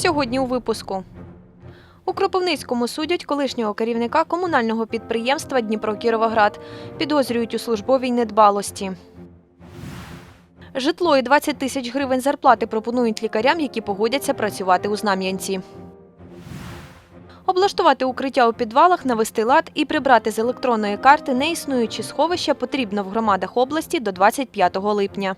Сьогодні у випуску. У Кропивницькому судять колишнього керівника комунального підприємства Дніпро Кіровоград. Підозрюють у службовій недбалості. Житло і 20 тисяч гривень зарплати пропонують лікарям, які погодяться працювати у Знам'янці. Облаштувати укриття у підвалах, навести лад і прибрати з електронної карти неіснуючі сховища потрібно в громадах області до 25 липня.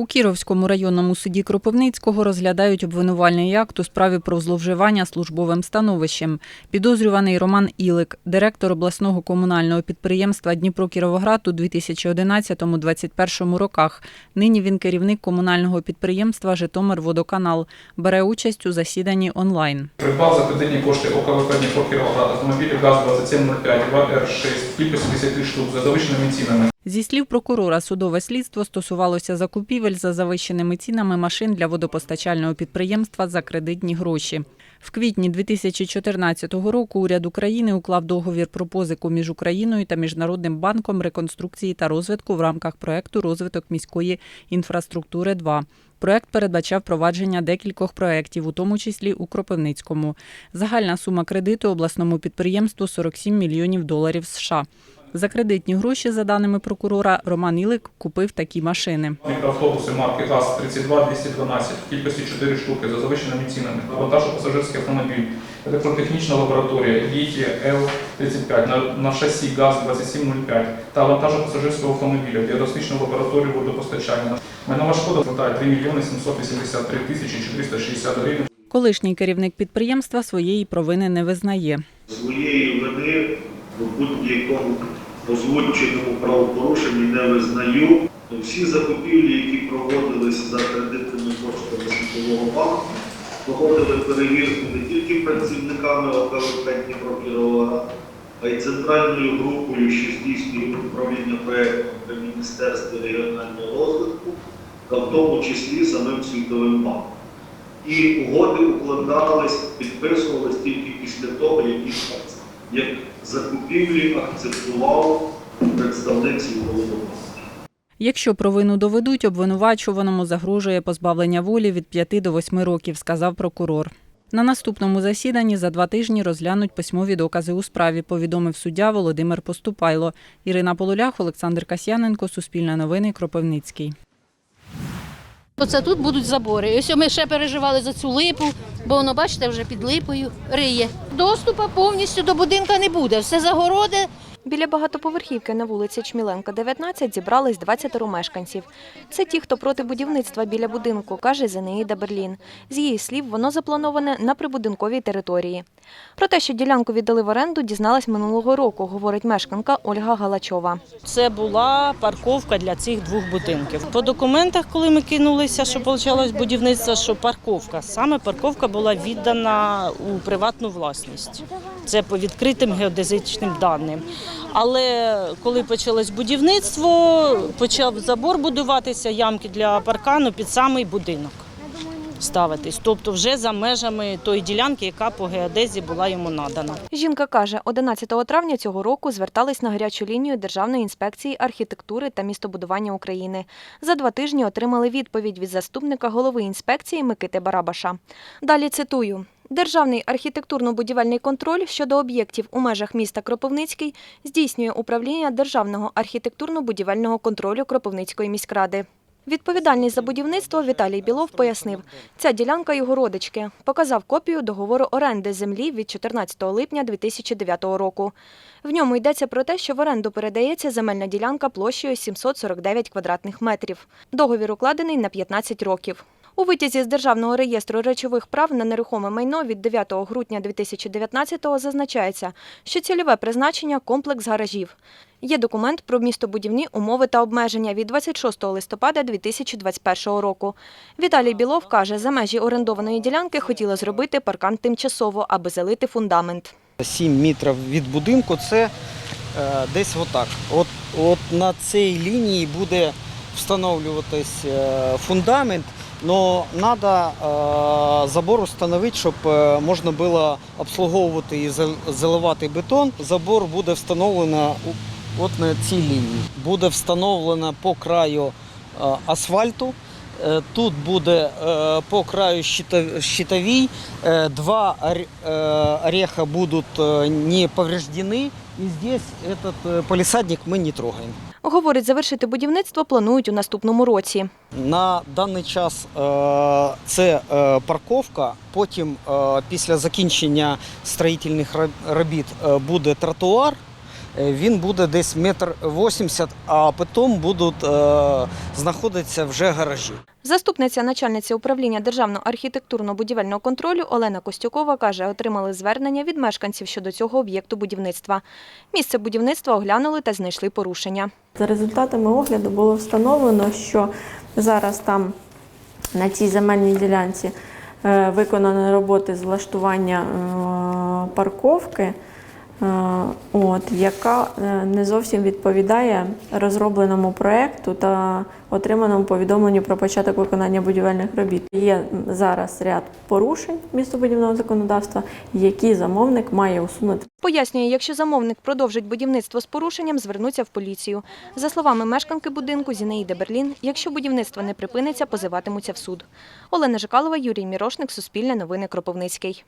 У Кіровському районному суді Кропивницького розглядають обвинувальний акт у справі про зловживання службовим становищем. Підозрюваний Роман Ілик, директор обласного комунального підприємства Дніпро Кіровоград у 2011-2021 роках. Нині він керівник комунального підприємства Житомир-Водоканал. Бере участь у засіданні онлайн. Придбав за кредитні кошти ОКВП Дніпро Кіровоград автомобілів ГАЗ-2705 2Р6 кількістю 10 штук за завищеними цінами. Зі слів прокурора, судове слідство стосувалося закупівель за завищеними цінами машин для водопостачального підприємства за кредитні гроші. В квітні 2014 року уряд України уклав договір про позику між Україною та Міжнародним банком реконструкції та розвитку в рамках проекту Розвиток міської інфраструктури 2 Проект передбачав провадження декількох проєктів, у тому числі у Кропивницькому. Загальна сума кредиту обласному підприємству 47 мільйонів доларів США. За кредитні гроші, за даними прокурора, Роман Ілик купив такі машини. Мікроавтобуси марки ГАЗ-32-212 в кількості 4 штуки за завищеними цінами. Вантажно-пасажирський автомобіль, електротехнічна лабораторія ЄТІ Л-35 на, на шасі ГАЗ-2705 та вантажно-пасажирського автомобіля, діагностичну лабораторію водопостачання. Майнова шкода складає 3 мільйони 783 тисячі 460 гривень. Колишній керівник підприємства своєї провини не визнає. Своєї вини в будь-якому озвученому правопорушенні не визнаю. Всі закупівлі, які проводилися за кредитними коштами Світового банку, проходили перевірку не тільки працівниками ОКВП Дніпро а й центральною групою, що здійснює управління проєктом при Міністерстві регіонального розвитку, та в тому числі самим Світовим банком. І угоди укладались, підписувались тільки після того, як закупівлі акцептував представник Світового. Якщо провину доведуть, обвинувачуваному загрожує позбавлення волі від 5 до 8 років, сказав прокурор. На наступному засіданні за два тижні розглянуть письмові докази у справі, повідомив суддя Володимир Поступайло. Ірина Полулях, Олександр Касьяненко, Суспільне новини, Кропивницький. Оце тут будуть забори. Ось ми ще переживали за цю липу, бо воно, бачите, вже під липою риє. Доступу повністю до будинка не буде. Все загороди. Біля багатоповерхівки на вулиці Чміленка, 19, зібрались 20 мешканців. Це ті, хто проти будівництва біля будинку, каже Зенеїда Берлін. З її слів, воно заплановане на прибудинковій території. Про те, що ділянку віддали в оренду, дізналась минулого року, говорить мешканка Ольга Галачова. Це була парковка для цих двох будинків. По документах, коли ми кинулися, що почалось будівництво, що парковка, саме парковка була віддана у приватну власність. Це по відкритим геодезичним даним. Але коли почалось будівництво, почав забор будуватися, ямки для паркану під самий будинок ставитись. Тобто вже за межами тої ділянки, яка по геодезі була йому надана. Жінка каже, 11 травня цього року звертались на гарячу лінію Державної інспекції архітектури та містобудування України. За два тижні отримали відповідь від заступника голови інспекції Микити Барабаша. Далі цитую. Державний архітектурно-будівельний контроль щодо об'єктів у межах міста Кропивницький здійснює управління Державного архітектурно-будівельного контролю Кропивницької міськради. Відповідальність за будівництво Віталій Білов пояснив, ця ділянка його родички. Показав копію договору оренди землі від 14 липня 2009 року. В ньому йдеться про те, що в оренду передається земельна ділянка площею 749 квадратних метрів. Договір укладений на 15 років. У витязі з Державного реєстру речових прав на нерухоме майно від 9 грудня 2019-го зазначається, що цільове призначення – комплекс гаражів. Є документ про містобудівні умови та обмеження від 26 листопада 2021 року. Віталій Білов каже, за межі орендованої ділянки хотіли зробити паркан тимчасово, аби залити фундамент. 7 метрів від будинку це е, десь отак. От, от на цій лінії буде встановлюватись е, фундамент, але треба е, забор встановити, щоб е, можна було обслуговувати і заливати бетон. Забор буде встановлено от на цій лінії. Буде встановлено по краю е, асфальту е, тут буде е, по краю щитовій, два ор- ореха будуть не повреждені, і здесь этот е, полісадник ми не трогаємо. Говорить, завершити будівництво планують у наступному році. На даний час е, це е, парковка. Потім, е, після закінчення строїтельних роб- робіт, буде тротуар. Е, Він буде десь метр вісімдесят, а потім будуть е, знаходитися вже гаражі. Заступниця начальниці управління Державного архітектурно-будівельного контролю Олена Костюкова каже, отримали звернення від мешканців щодо цього об'єкту будівництва. Місце будівництва оглянули та знайшли порушення. За результатами огляду було встановлено, що зараз там на цій земельній ділянці е, виконані роботи з влаштування е, парковки, от, яка е, не зовсім відповідає розробленому проєкту та отриманому повідомленню про початок виконання будівельних робіт. Є зараз ряд порушень містобудівного законодавства, які замовник має усунути. Пояснює, якщо замовник продовжить будівництво з порушенням, звернуться в поліцію. За словами мешканки будинку Зінеїди Берлін, якщо будівництво не припиниться, позиватимуться в суд. Олена Жикалова, Юрій Мірошник, Суспільне новини Кропивницький.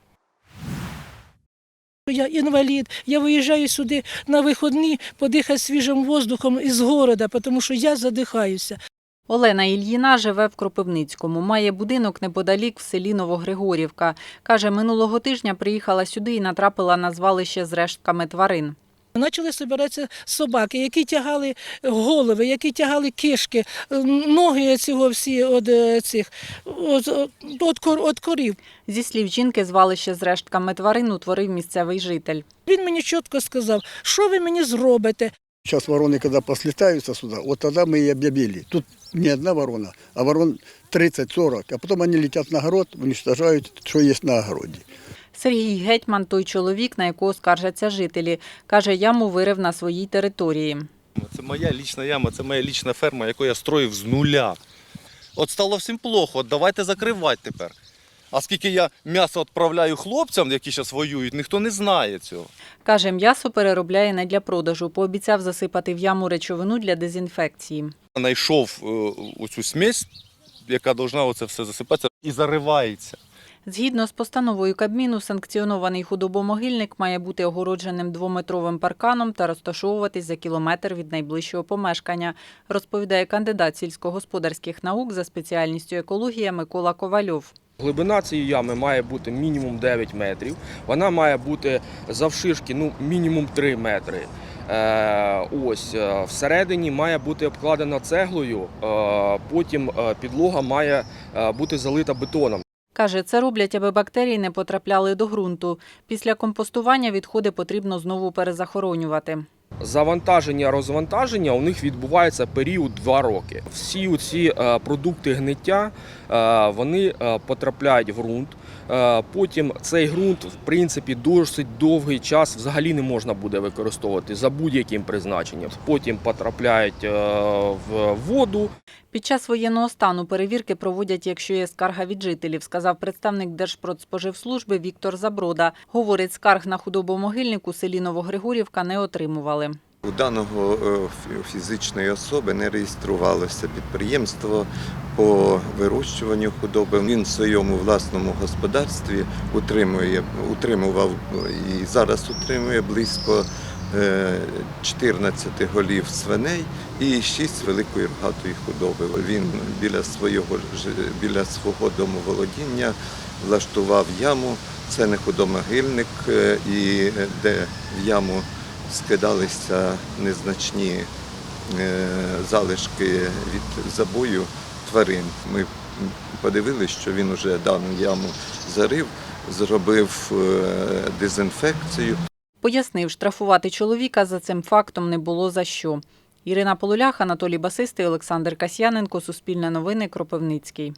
Я інвалід, я виїжджаю сюди на виходні подихати свіжим воздухом із города, тому що я задихаюся. Олена Ільїна живе в Кропивницькому. Має будинок неподалік в селі Новогригорівка. Каже, минулого тижня приїхала сюди і натрапила на звалище з рештками тварин. Почали збиратися собаки, які тягали голови, які тягали кишки, ноги цього всі від е, цих от, от, от, кор- от корів. Зі слів жінки, звалище з рештками тварин утворив місцевий житель. Він мені чітко сказав, що ви мені зробите. Сейчас вороны, когда послетаются сюда, вот тогда мы и объявили. Тут не одна ворона, а ворон 30-40, а потом они летят на огород, уничтожают, что есть на огороде. Сергій Гетьман той чоловік, на якого скаржаться жителі. Каже, яму вирив на своїй території. Це моя лічна яма, це моя лічна ферма, яку я строїв з нуля. От стало всім плохо, от давайте закривати тепер. А скільки я м'ясо відправляю хлопцям, які зараз воюють, ніхто не знає цього. Каже, м'ясо переробляє не для продажу. Пообіцяв засипати в яму речовину для дезінфекції. Знайшов е, оцю смесь, яка повинна оце все засипатися, і заривається. Згідно з постановою Кабміну, санкціонований худобомогильник має бути огородженим двометровим парканом та розташовуватись за кілометр від найближчого помешкання, розповідає кандидат сільськогосподарських наук за спеціальністю екологія Микола Ковальов. Глибина цієї ями має бути мінімум 9 метрів. Вона має бути завширшки ну, мінімум 3 метри. Е, ось е, всередині має бути обкладена цеглою, е, потім підлога має бути залита бетоном. Каже, це роблять, аби бактерії не потрапляли до ґрунту. Після компостування відходи потрібно знову перезахоронювати. Завантаження, розвантаження у них відбувається період два роки. Всі ці е, продукти гниття е, вони е, потрапляють в ґрунт. Е, Потім цей ґрунт, в принципі, досить довгий час взагалі не можна буде використовувати за будь-яким призначенням. Потім потрапляють е, в воду. Під час воєнного стану перевірки проводять, якщо є скарга від жителів, сказав представник Держпродспоживслужби Віктор Заброда. Говорить, скарг на худобомогильник у селі Новогригорівка не отримували. У даного е, фізичної особи не реєструвалося підприємство по вирощуванню худоби. Він в своєму власному господарстві утримує, утримував і зараз утримує близько е, 14 голів свиней і 6 великої рогатої худоби. Він біля свого біля свого домоволодіння влаштував яму. Це не худомогильник, е, і е, де в яму скидалися незначні е, залишки від забою тварин. Ми подивилися, що він уже дану яму зарив, зробив е, дезінфекцію. Пояснив, штрафувати чоловіка за цим фактом не було за що. Ірина Полулях, Анатолій Басистий, Олександр Касьяненко, Суспільне новини, Кропивницький.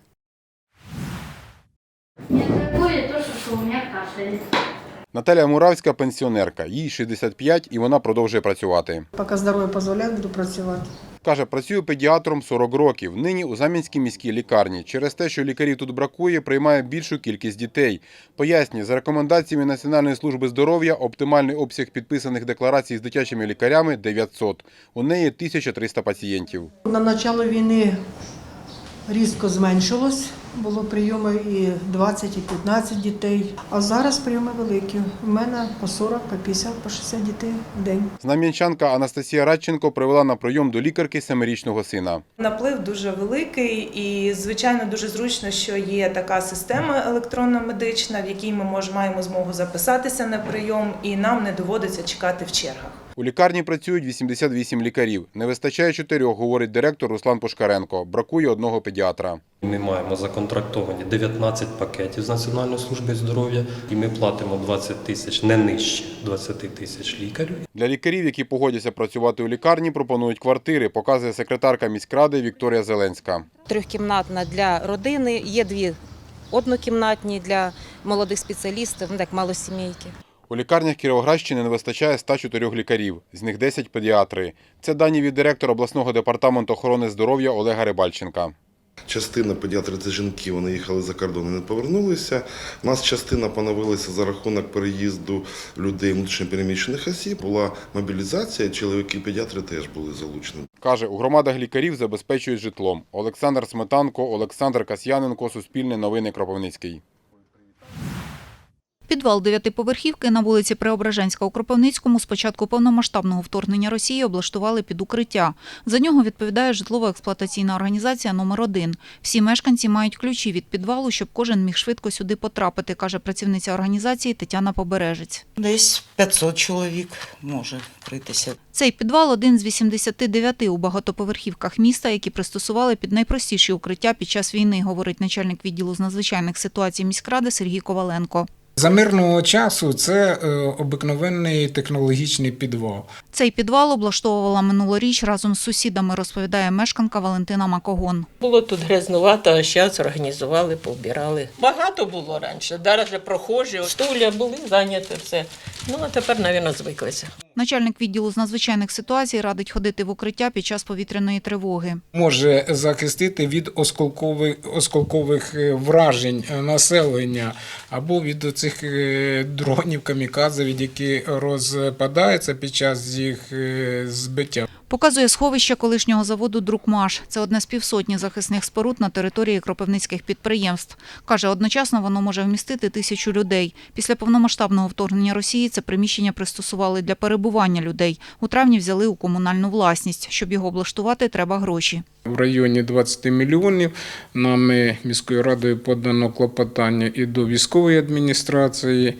Наталя Муравська пенсіонерка, їй 65 і вона продовжує працювати. Поки здоров'я дозволяє, буду працювати. Каже, працюю педіатром 40 років. Нині у Замінській міській лікарні. Через те, що лікарів тут бракує, приймає більшу кількість дітей. Пояснює, за рекомендаціями Національної служби здоров'я оптимальний обсяг підписаних декларацій з дитячими лікарями 900. У неї 1300 пацієнтів. На початку війни різко зменшилось. Було прийоми і 20, і 15 дітей. А зараз прийоми великі. У мене по 40, по 50, по 60 дітей в день. Знам'янчанка Анастасія Радченко привела на прийом до лікарки семирічного сина. Наплив дуже великий і, звичайно, дуже зручно, що є така система електронна медична, в якій ми маємо змогу записатися на прийом, і нам не доводиться чекати в чергах. У лікарні працюють 88 лікарів. Не вистачає чотирьох, говорить директор Руслан Пушкаренко. Бракує одного педіатра. Ми маємо законтрактовані 19 пакетів з Національної служби здоров'я, і ми платимо 20 тисяч, не нижче 20 тисяч лікарю. Для лікарів, які погодяться працювати у лікарні, пропонують квартири, показує секретарка міськради Вікторія Зеленська. трьохкімнатна для родини, є дві однокімнатні для молодих спеціалістів, ну так малосімейки. У лікарнях Кіровоградщини не вистачає 104 лікарів, з них 10 педіатри. Це дані від директора обласного департаменту охорони здоров'я Олега Рибальченка. Частина педіатрів це жінки, вони їхали за кордон і не повернулися. У нас частина поновилася за рахунок переїзду людей внутрішньопереміщених осіб. Була мобілізація, чоловіки педіатри теж були залучені. Каже, у громадах лікарів забезпечують житлом. Олександр Сметанко, Олександр Касьяненко, Суспільне новини Кропивницький. Підвал дев'ятиповерхівки на вулиці Преображенська у Кропивницькому з початку повномасштабного вторгнення Росії облаштували під укриття. За нього відповідає житлово-експлуатаційна організація номер 1 Всі мешканці мають ключі від підвалу, щоб кожен міг швидко сюди потрапити, каже працівниця організації Тетяна Побережець. Десь 500 чоловік може прийтися. Цей підвал один з 89 у багатоповерхівках міста, які пристосували під найпростіші укриття під час війни, говорить начальник відділу з надзвичайних ситуацій міськради Сергій Коваленко. За мирного часу це е, обикновенний технологічний підвал. Цей підвал облаштовувала минулоріч разом з сусідами, розповідає мешканка Валентина Макогон. Було тут грязнувато, а зараз організували, повбирали. Багато було раніше, зараз прохожі, стуля були зайняті все. Ну а тепер, мабуть, звиклися. Начальник відділу з надзвичайних ситуацій радить ходити в укриття під час повітряної тривоги. Може захистити від осколкових, осколкових е, вражень е, населення або від цих дронів камікадзе, від які розпадаються під час їх е, збиття. Показує сховище колишнього заводу «Друкмаш». Це одне з півсотні захисних споруд на території кропивницьких підприємств. Каже, одночасно воно може вмістити тисячу людей. Після повномасштабного вторгнення Росії це приміщення пристосували для перебування людей. У травні взяли у комунальну власність. Щоб його облаштувати, треба гроші. В районі 20 мільйонів нами міською радою подано клопотання і до військової адміністрації.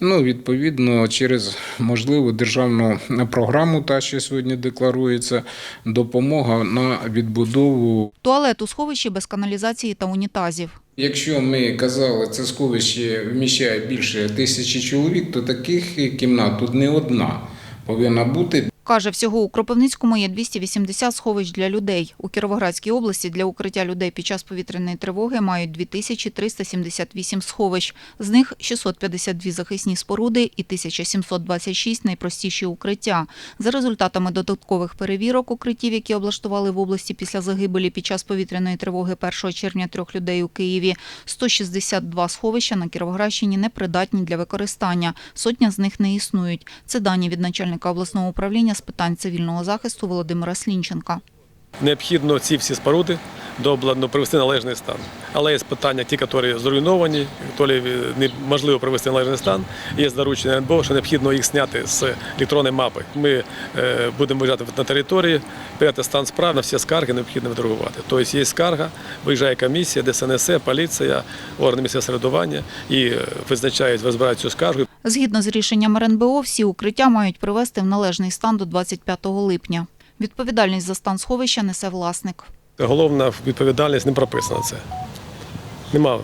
Ну, відповідно, через можливу державну програму, та що сьогодні декларується, допомога на відбудову. Туалет у сховищі без каналізації та унітазів. Якщо ми казали, це сховище вміщає більше тисячі чоловік, то таких кімнат тут не одна повинна бути. Каже, всього у Кропивницькому є 280 сховищ для людей. У Кіровоградській області для укриття людей під час повітряної тривоги мають 2378 сховищ. З них 652 захисні споруди і 1726 найпростіші укриття. За результатами додаткових перевірок укриттів, які облаштували в області після загибелі під час повітряної тривоги 1 червня трьох людей у Києві, 162 сховища на Кіровоградщині непридатні для використання. Сотня з них не існують. Це дані від начальника обласного управління з питань цивільного захисту Володимира Слінченка. Необхідно ці всі споруди дообладнано привести належний стан. Але є питання, ті, які зруйновані, які неможливо привести належний стан. Є доручення НБО, що необхідно їх зняти з електронної мапи. Ми е, будемо виїжджати на території, перевіряти стан справ, на всі скарги необхідно відреагувати. Тобто є скарга, виїжджає комісія, ДСНС, поліція, органи місцевого самоврядування і е, визначають, розбирають цю скаргу. Згідно з рішенням РНБО, всі укриття мають привести в належний стан до 25 липня. Відповідальність за стан сховища несе власник. Головна відповідальність не прописана це. Нема.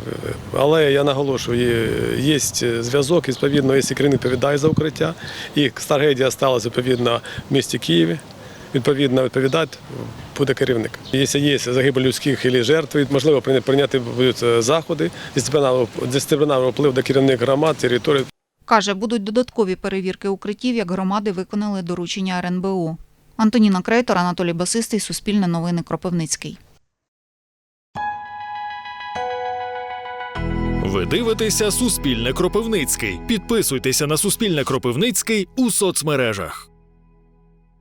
Але я наголошую, є зв'язок, відповідно, якщо керівник відповідає за укриття, і трагедія сталася відповідно в місті Києві, відповідно відповідати буде керівник. Якщо є загибель людських або жертв, можливо прийняти будуть заходи, дисциплінарний вплив до керівник громад, території. Каже, будуть додаткові перевірки укриттів, як громади виконали доручення РНБО. Антоніна Крейтор, Анатолій Басистий, Суспільне новини Кропивницький. Ви дивитеся Суспільне Кропивницький. Підписуйтеся на Суспільне Кропивницький у соцмережах.